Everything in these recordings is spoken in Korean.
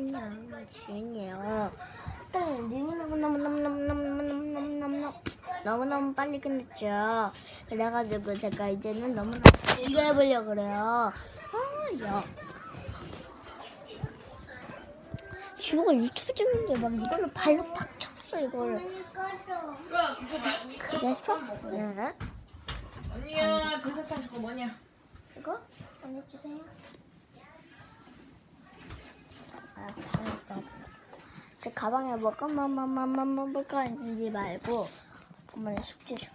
안녕, 주인이에요. 너무너무너무너무너무너무너무너무 너무너무 빨리 끝냈죠. 그래가지고 제가 이제는 너무너무 길게 해보려고 그래요. 아, 야. 지우가 유튜브 찍는데 막 이걸로 발로 팍 쳤어, 이걸. 그래서? 네. 언니야 그 그거 뭐냐? 이거? 보내주세요. 아. 제 가방에 뭐가 뭐뭐뭐뭐 뭐가 있는지 말고 엄마의 숙제 줘.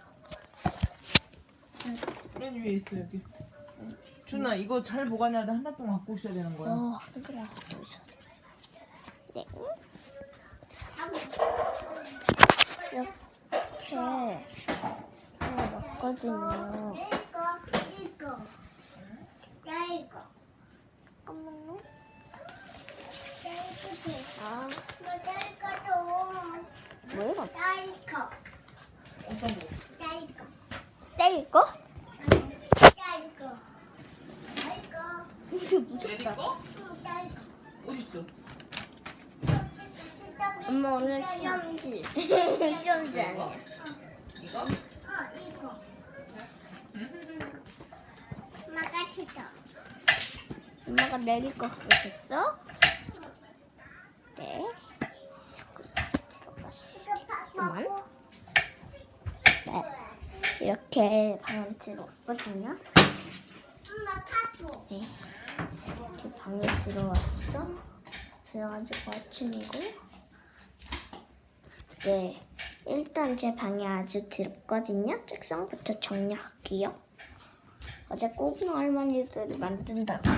맨 위에 있어 여기. 준아 이거 잘 보관해야 돼. 한 달 동안 갖고 있어야 되는 거야. 어, 그래. 네. 이렇게 넣거든요. 어떤 거? 짧고. 짧고? 짧고. 짧고. 이거 무섭다. 어딨어? 엄마 오늘 시험지. 시험지 아니야. 이거? 어, 이거. 응? 엄마가 치죠. 엄마가 내릴 거 그랬어? 네. 잠깐만. 이렇게 방향치로 왔거든요. 네. 이렇게 방에 들어왔어. 그래가지고 아침이고. 네. 일단 제 방이 아주 더럽거든요. 책상부터 정리할게요. 어제 꼬붕 할머니들이 만든다고.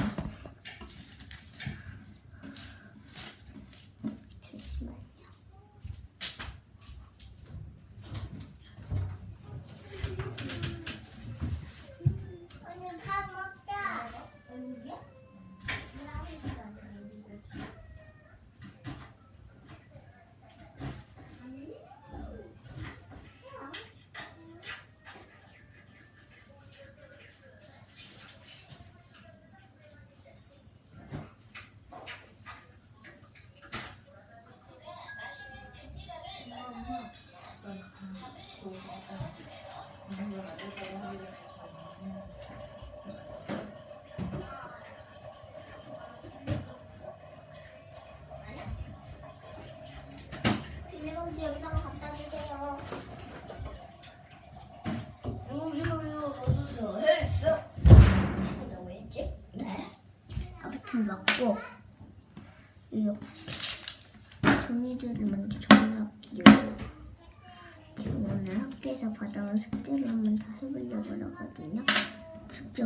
여기다가 갖다 주세요. 영주요 넣어주세요. 헬스. 무슨 왜 했지? 네. 아무튼 맞고 이렇게 종이들을 먼저 정리할게요. 지금 오늘 학교에서 받아온 숙제를 한번 다 해보려고 하거든요. 숙제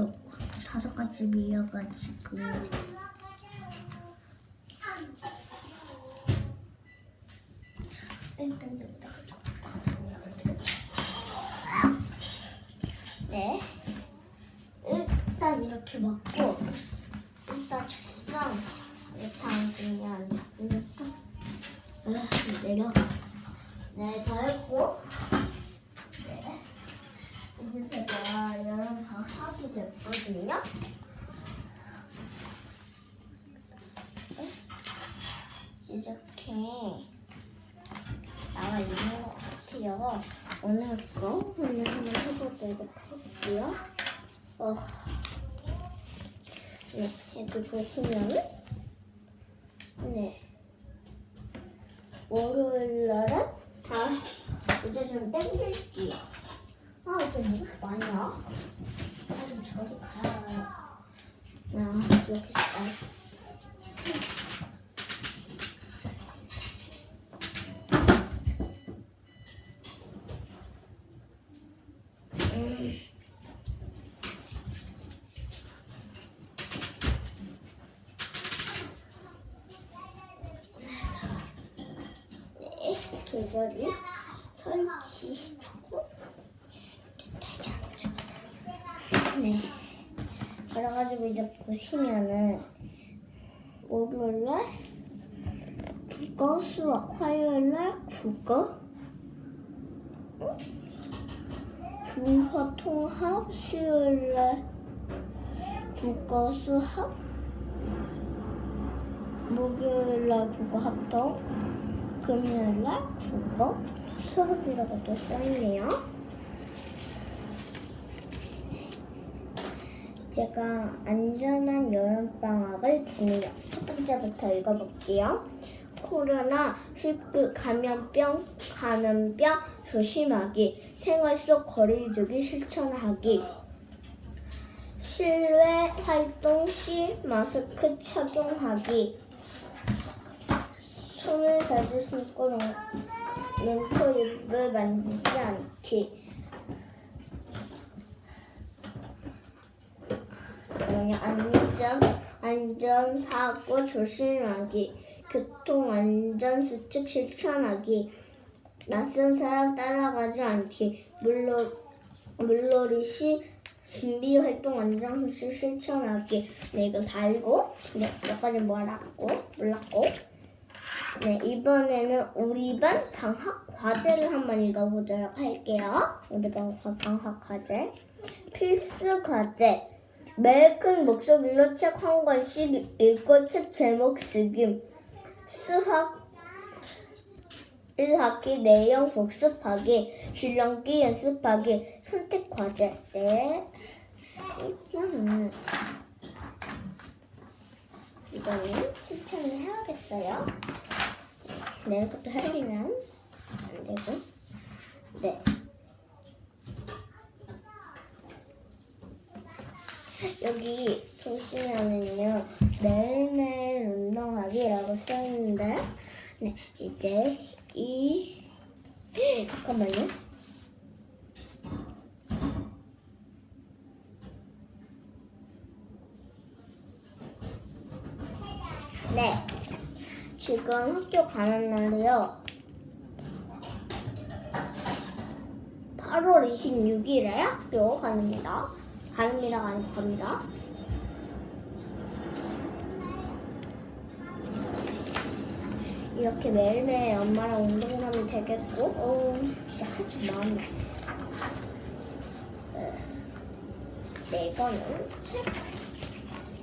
다섯 가지 밀려가지고 일단. 네. 일단 이렇게 먹고 일단 책상 이렇게 앉으면 앉았으니까 으, 내려 네 잘했고 네 이제 제가 여름 방학 하게 됐거든요 네. 이렇게 나와 있는 것 같아요 오늘 거 오늘 한번 해보도록 할게요 어. 네, 여기 보시면은 네 월요일 날은 다 이제 좀 땡길게요. 아 이제 뭐가 많냐? 아좀 저리 가요. 나 이렇게 잘. 음. 네, 계절이 설치하고 되지 않죠. 네. 그래가지고 이제 보시면은 월요일날 국어, 수학, 화요일날 국어, 응? 중화, 통합, 수요일날 국어, 수학, 목요일날 국어 합동, 금요일날 국어 수학이라고 또 써있네요. 제가 안전한 여름방학을 보내요. 첫 번째부터 읽어볼게요. 코로나 19 감염병 감염병 조심하기 생활 속 거리두기 실천하기 실외 활동 시 마스크 착용하기 손을 자주 씻고 눈- 눈, 코, 입을 만지지 않기. 안전 안전 사고 조심하기. 교통 안전 수칙 실천하기. 낯선 사람 따라가지 않기. 물놀 물놀이 시 준비 활동 안전 수칙 실천하기. 네 이건 다 알고 네 여기까지 몰랐고 몰랐고 네 이번에는 우리 반 방학 과제를 한번 읽어보도록 할게요. 우리 반 과- 방학 과제. 필수 과제. 매일 큰 목소리로 책 한 권씩 읽고 책 제목 쓰기 수학 1학기 내용 복습하기 줄넘기 연습하기 선택 과제. 네. 일단은 이거는 실천을 해야겠어요 네 그것도 해버리면 안 되고. 네. 여기 보시면은요 매일매일 운동하기라고 써있는데 네 이제 이 잠깐만요 네 지금 학교 가는 날이요 8월 26일에 학교 가는니다 가는이라가 아니고 갑니다. 이렇게 매일매일 엄마랑 운동하면 되겠고, 어, 진짜 한참 마음이. 네, 이거는 책.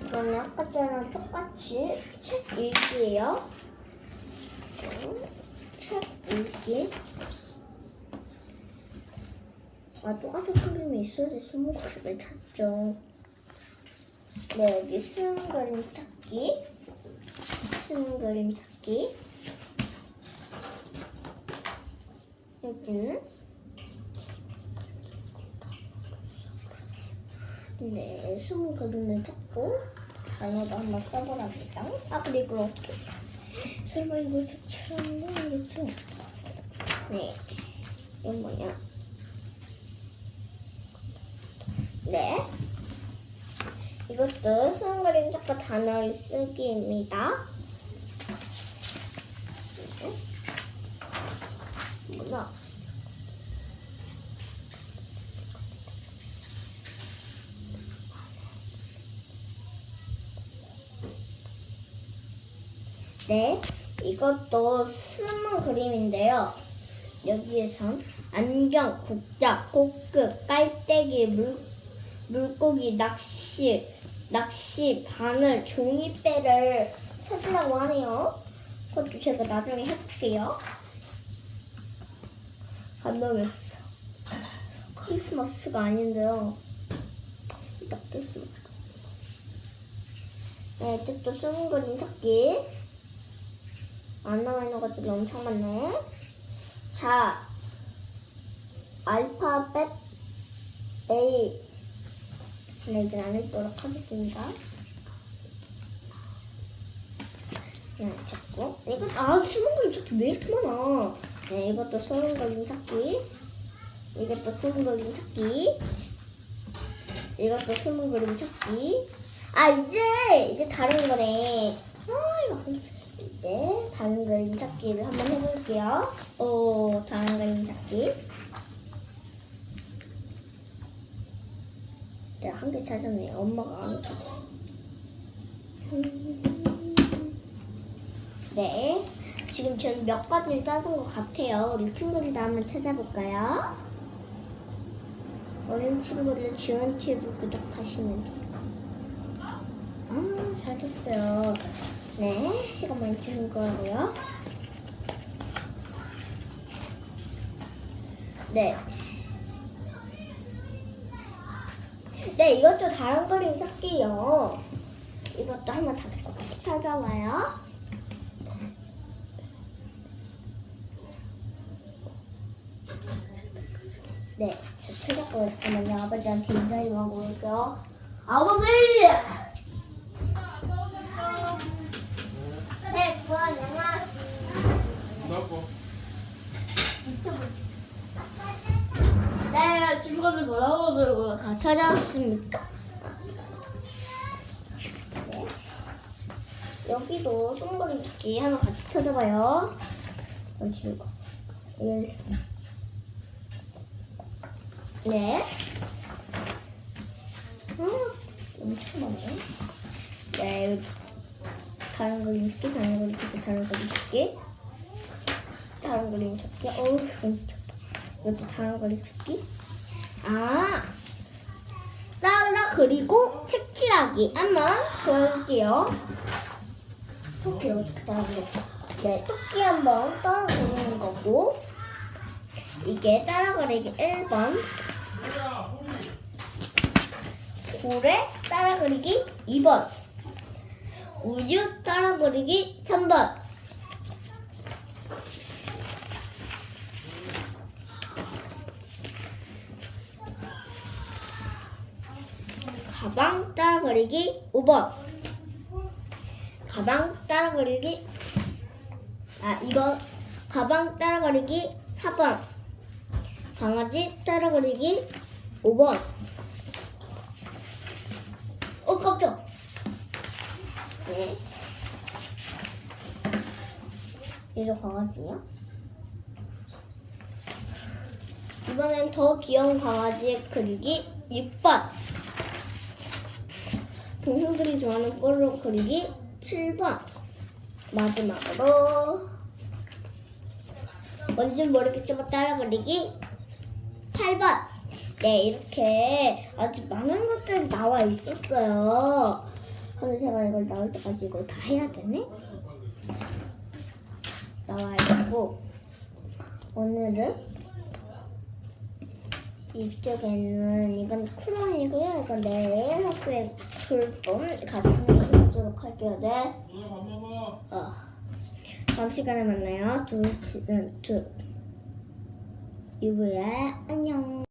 이거는 아까 전랑 똑같이 책 읽기예요. 어, 책 읽기. 아, 똑같은 그림이 있어야지 스무 그림을 찾죠. 네, 여기 쓰는 그림 찾기. 쓰는 그림 찾기. 여기는 네, 스무 그림을 찾고 단어도 한번 써보랍니다. 아, 이걸 어떻게 설마 이거 색칠하는 거 아니겠죠? 네, 이건 뭐냐? 네. 이것도 수능 그림 작가 단어를 쓰기입니다. 네. 뭐야? 네, 이것도 숨은 그림인데요. 여기에선 안경, 국자, 꽃급, 깔때기, 물, 물고기, 낚시, 낚시, 바늘, 종이배를 찾으라고 하네요. 그것도 제가 나중에 해볼게요. 감동했어. 크리스마스가 아닌데요. 딱 크리스마스가. 네, 이쪽도 쓰는 그림 찾기. 안 나와 있는 것들이 엄청 많네. 자, 알파벳 A. 네, 이건 안 읽도록 하겠습니다. 네, 찾고. 이거, 아, 쓰는 그림 찾기 왜 이렇게 많아? 네, 이것도 쓰는 그림 찾기. 이것도 쓰는 그림 찾기. 이것도 쓰는 그림 찾기. 아, 이제, 이제 다른 거네. 아, 이거. 이제 다른 그림 찾기를 한번 해볼게요. 오, 다른 그림 찾기. 내가 한 개 찾았네. 엄마가 안 찾았어. 네. 지금 저는 몇 가지를 찾은 것 같아요. 우리 친구들도 한번 찾아볼까요? 어린 친구들 지원 튜브 구독하시면 돼요. 아, 잘했어요. 네, 시간 많이 주는 거고요. 네. 네, 이것도 다른 그림 찾기요. 이것도 한번 다 찾아봐요. 네, 저 찾았고요. 잠깐만요. 아버지한테 인사이만 볼게요. 아버지! 네. 여기도 손거리 찾기 하나 같이 찾아봐요. 네. 아, 엄청 많네. 네, 다른 그림 찾기, 다른 그림 찾기, 다른 그림 찾기. 다른 그림 찾기. 어우, 참- 이것도 다른 그림 찾기. 아, 그리고 색칠하기 한번 보여줄게요. 토끼 어떻게 따라 그릴까? 네, 토끼 한번 따라 그리는 거고. 이게 따라 그리기 1번. 고래 따라 그리기 2번. 우유 따라 그리기 3번. 가방 따라 그리기 5번. 가방 따라 그리기 아 이거 가방 따라 그리기 4번. 강아지 따라 그리기 5번. 어 깜짝. 네. 얘도 강아지야? 이번엔 더 귀여운 강아지 그리기 6번. 동생들이 좋아하는 볼로 그리기 7번. 마지막으로 뭔진 모르겠지만 따라 그리기 8번. 네, 이렇게 아주 많은 것들이 나와 있었어요. 근데 제가 이걸 나올 때까지 이걸 다 해야 되네? 나와야 되고, 오늘은 이쪽에는 이건 쿠런이고요. 이건 내일 학교에 돌봄 가슴이 있도록 할게요. 네. 어. 다음 시간에 만나요. 두, 시, 두, 이후에 안녕.